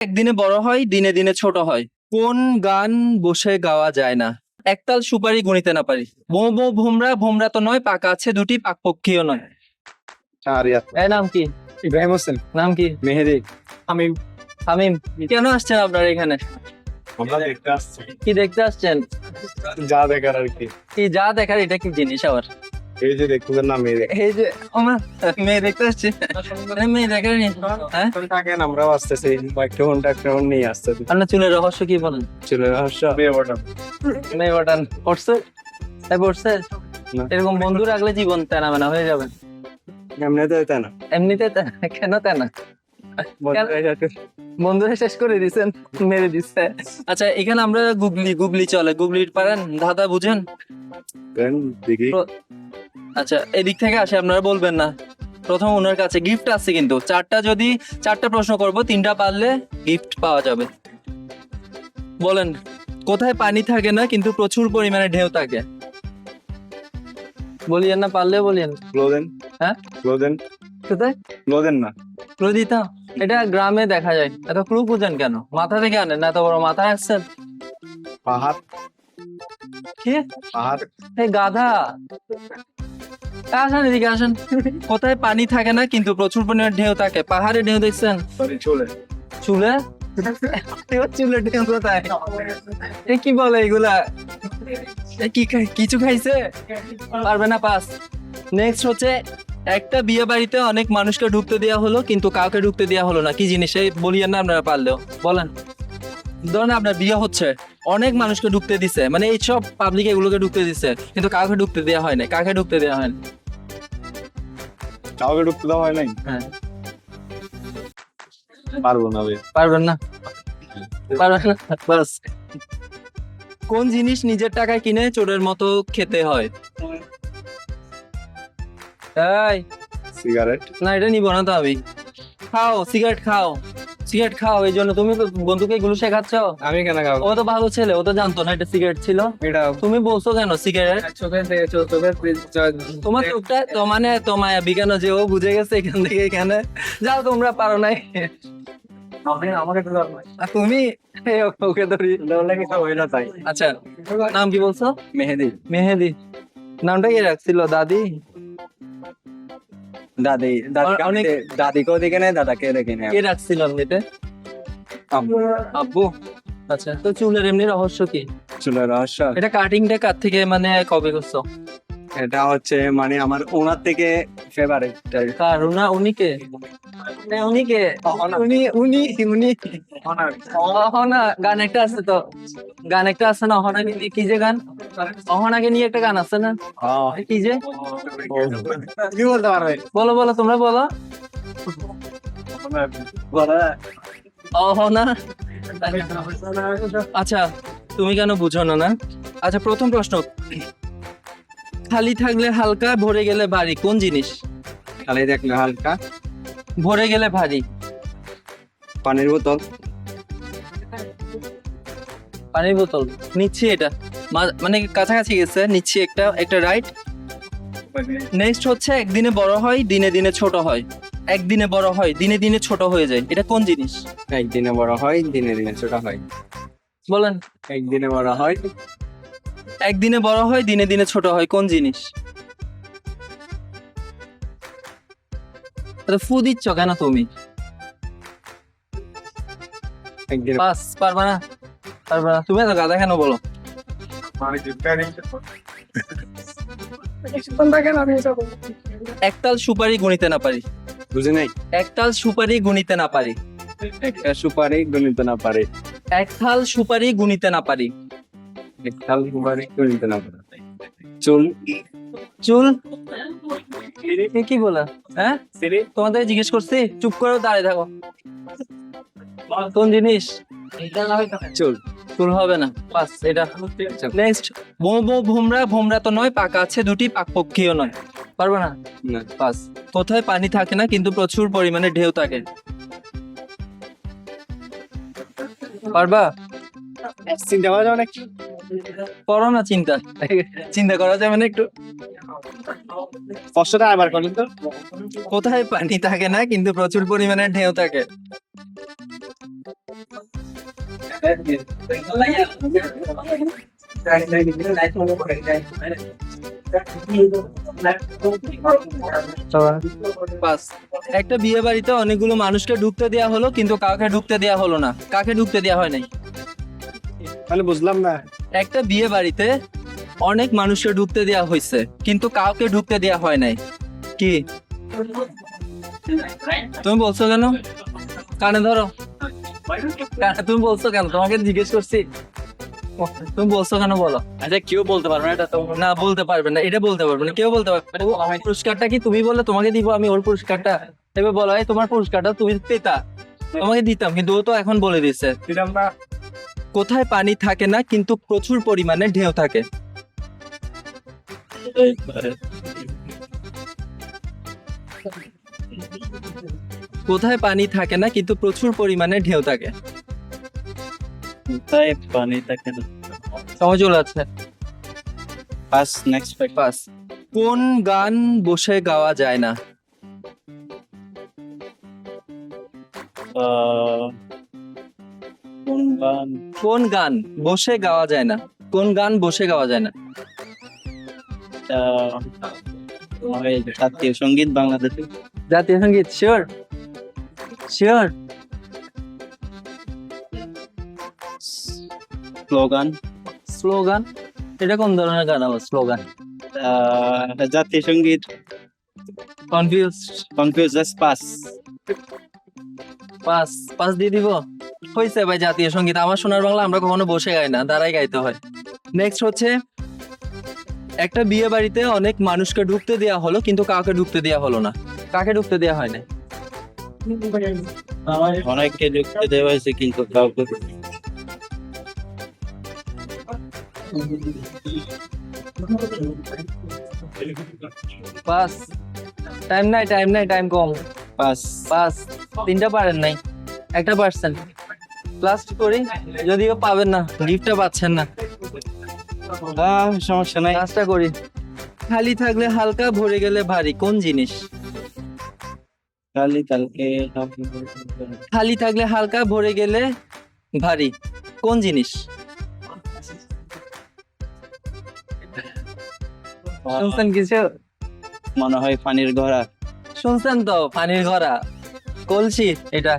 একদিনে বড় হয় দিনে দিনে ছোট হয়। কোন গান বসে গাওয়া যায় না। একতাল সুপারি গুনিতে না পারি। বো বো ভোমরা ভোমরা তো নয় পাকা আছে দুটি পাকপক্ষীও নয়। আরিয়াত এর নাম কি? ইব্রাহিম হোসেন। নাম কি? মেহেদি। আমি হামিম কেন আসছেন আপনার এখানে? কি দেখতে আসছেন? যা দেখার আর কি যা দেখার এটা কি জিনিস আবার? এই যে দেখতেছেন না মেয়ে এই যে আমার মেয়ে দেখতে আসছে। মেয়ে দেখার নি হ্যাঁ? থাকেন আমরাও আসতেছি। মাইক্রোফোন টাইক্রোফোন নিয়ে আসতেছি। আপনার চুলের রহস্য কি বলেন? চলে রহস্য? মেয়ে বটন মেয়ে বাটান পড়ছে? তাই পড়ছে? এরকম বন্ধু রাখলে জীবন তেনা মেনা হয়ে যাবে। এমনি তো তাই না এমনিতে কেন? তেনা বন্ধুরা শেষ করে দিছেন মেরে দিচ্ছে। আচ্ছা এখানে আমরা গুগলি গুগলি চলে। গুগলির পারেন দাদা বুঝেন? আচ্ছা এদিক থেকে আসে আপনারা বলবেন না। প্রথম ওনার কাছে গিফট আছে কিন্তু। চারটা যদি চারটা প্রশ্ন করব তিনটা পারলে গিফট পাওয়া যাবে। বলেন কোথায় পানি থাকে না কিন্তু প্রচুর পরিমাণে ঢেউ থাকে? বলিয়েন না পারলে বলিয়েন। ক্লোদেন। হ্যাঁ? ক্লোদেন। কোথায়? ক্লোদেন না। ক্লু দিতাম এটা গ্রামে দেখা যায়। এত ক্লু বুঝেন কেন? মাথা থেকে আনেন না এত বড় মাথা আসছেন পাহাড়। কি? পাহাড় এই গাধা। আসেন এদিকে আসেন। কোথায় পানি থাকে না কিন্তু প্রচুর পরিমাণে ঢেউ থাকে। পাহাড়ে ঢেউ দেখছেন? চলে। চুলে? চুলে ঢেউ কোথায় এ কি বলে এগুলা? কি কিছু খাইছে? পারবে না পাস। নেক্সট হচ্ছে একটা বিয়ে বাড়িতে অনেক মানুষকে ঢুকতে দেওয়া হলো কিন্তু কাউকে ঢুকতে দেওয়া হলো না। কি জিনিস? এই বলিয়েন না আপনারা পারলেও। বলেন। ধরেন আপনার বিয়ে হচ্ছে। অনেক মানুষকে ঢুকতে দিছে। মানে এই সব পাবলিক এগুলোকে ঢুকতে দিছে কিন্তু কাউকে ঢুকতে দেওয়া হয় না কাকে ঢুকতে দেওয়া হয় না কাউকে ঢুকতে দেওয়া হয় নাই? হ্যাঁ। পারব না ভাই। পারবেন না? পারবেন না? বাস। কোন জিনিস নিজের টাকায় কিনে চোরের মতো খেতে হয়? এই। সিগারেট। না এটা নিব না তো আমি। খাও সিগারেট খাও। সিগারেট খাও এই জন্য তুমি বন্ধুকে এগুলো শেখাচ্ছ? আমি কেন খাব? ও তো ভালো ছেলে ও তো জানতো না এটা সিগারেট ছিল। এটা তুমি বলছো কেন সিগারেট? চোখে তোমার চোখটা তো মানে তো মায়া বিজ্ঞান যে ও বুঝে গেছে এখান থেকে এখানে। যাও তোমরা পারো নাই। আমাকে তুমি? ওকে ধরি। আচ্ছা নাম কি বলছো? মেহেদি। মেহেদি। নামটা কি রাখছিল দাদি? দাদি দাদি দাদিকেও দেখে নেয় দাদাকে দেখে নেয়। কে রাখছিল এমনিতে আব্বু। আচ্ছা তো চুলের এমনি রহস্য কি? চুলের রহস্য? এটা কাটিংটা কার থেকে মানে কবে করছ? এটা হচ্ছে মানে আমার ওনার থেকে ফেভারিট কার? ওনা উনি কে? উনি কে? উনি উনি উনি। অহনা গান একটা আছে তো। গান একটা আছে না নিয়ে কি যে গান? অহনাকে নিয়ে একটা গান আছে না? কি যে? কি বলতে পারবে? বলো বলো তোমরা বলো। অহনা। আচ্ছা তুমি কেন বুঝো না না? আচ্ছা প্রথম প্রশ্ন। খালি থাকলে হালকা ভরে গেলে বাড়ি কোন জিনিস? খালি দেখলে হালকা। ভরে গেলে ভারী। পানির বোতল। পানির বোতল। নিচ্ছি এটা। মানে কাছাকাছি গেছে। নিচ্ছি একটা একটা রাইট। নেক্সট হচ্ছে একদিনে বড় হয় দিনে দিনে ছোট হয়। একদিনে বড় হয় দিনে দিনে ছোট হয়ে যায়। এটা কোন জিনিস? একদিনে বড় হয় দিনে দিনে ছোট হয়। বলেন। একদিনে বড় হয়। একদিনে বড় হয় দিনে দিনে ছোট হয়। কোন জিনিস? আরে ফু দিচ্ছ কেন তুমি? পাস পারবা না পারবা না। তুমি কেন বলো? একতাল সুপারি গুনিতে না পারি। বুঝে নাই? একতাল সুপারি গুনিতে না পারি। একটা সুপারি গণিত না পারে। একথাল সুপারি গুনিতে না পারি। একটা সুপারি গণিত না পারে। চুল চুল এ কি বলা হ্যাঁ? তোমাদের জিজ্ঞেস করছি চুপ করে দাঁড়িয়ে থাকো। কোন জিনিস? চুল। চুল হবে না। পাস এটা। নেক্সট ভোমরা ভোমরা তো নয় পাকা আছে দুটি পাকপক্ষীও নয়। পারবে না? পাস কোথায় পানি থাকে না কিন্তু প্রচুর পরিমাণে ঢেউ থাকে। পারবা? চিন্তা করা যাবে নাকি করো না চিন্তা। চিন্তা করা যাবে না একটু। কষ্টটা আবার করেন তো। কোথায় পানি থাকে না কিন্তু প্রচুর পরিমাণে ঢেউ থাকে। একটা বিয়ে বাড়িতে অনেকগুলো মানুষকে ঢুকতে দেয়া হলো কিন্তু কাউকে ঢুকতে দেয়া হলো না। কাকে ঢুকতে দেয়া হয় নাই। মানে বুঝলাম না। একটা বিয়ে বাড়িতে অনেক মানুষকে ঢুকতে দেয়া হয়েছে কিন্তু কাউকে ঢুকতে দেয়া হয় নাই। কি? তুমি বলছো কেন? কানে ধরো। তুমি বলছো কেন? তোমাকে জিজ্ঞেস করছি। তুমি বলছো কেন বলো? আচ্ছা কেউ বলতে পারবে না এটা তো না বলতে পারবে না এটা বলতে পারবে না কেউ বলতে পারবে আমার পুরস্কারটা কি তুমি বললে? তোমাকে দিব আমি ওর পুরস্কারটা। এবার বলো এই তোমার পুরস্কারটা তুমি পেতা। তোমাকে দিতাম কিন্তু ও তো এখন বলে দিচ্ছে দিলাম না। কোথায় পানি থাকে না কিন্তু প্রচুর পরিমাণে ঢেউ থাকে। কোথায় পানি থাকে না কিন্তু প্রচুর পরিমাণে ঢেউ থাকে। পানি থাকে না? চলে যাচ্ছে পাস নেক্সট পাস কোন গান বসে গাওয়া যায় না? কোন গান? বসে গাওয়া যায় না। কোন গান বসে গাওয়া যায় না? জাতীয় সংগীত বাংলাদেশে। জাতীয় সংগীত শিওর শিওর স্লোগান। স্লোগান? এটা কোন ধরনের গান আবার স্লোগান? জাতীয় সংগীত। Confuse confuse pass pass pass দিয়ে দিব? হয়েছে ভাই জাতীয় সংগীত। আমার সোনার বাংলা আমরা কখনো বসে গাই না দাঁড়াই গাইতে হয়। নেক্সট হচ্ছে একটা বিয়ে বাড়িতে অনেক মানুষকে ঢুকতে দেওয়া হলো কিন্তু কাউকে ঢুকতে দেওয়া হলো না। কাকে ঢুকতে দেওয়া হয় না অনেককে ঢুকতে দেওয়া হয়েছে কিন্তু কাউকে পাস টাইম নাই টাইম নাই টাইম কম। পাস পাস তিনটা পারেন নাই। একটা পারছেন লাস্ট করি যদিও পাবেন না গিফটটা পাচ্ছেন না। সমস্যা নাই। কাজটা করি। খালি থাকলে হালকা ভরে গেলে ভারী কোন জিনিস? কালি কালকে খালি থাকলে হালকা ভরে গেলে ভারী কোন জিনিস? শুনছেন কিছু? মনে হয় পানির ঘোড়া। শুনছেন তো পানির ঘোড়া। কলসি এটা।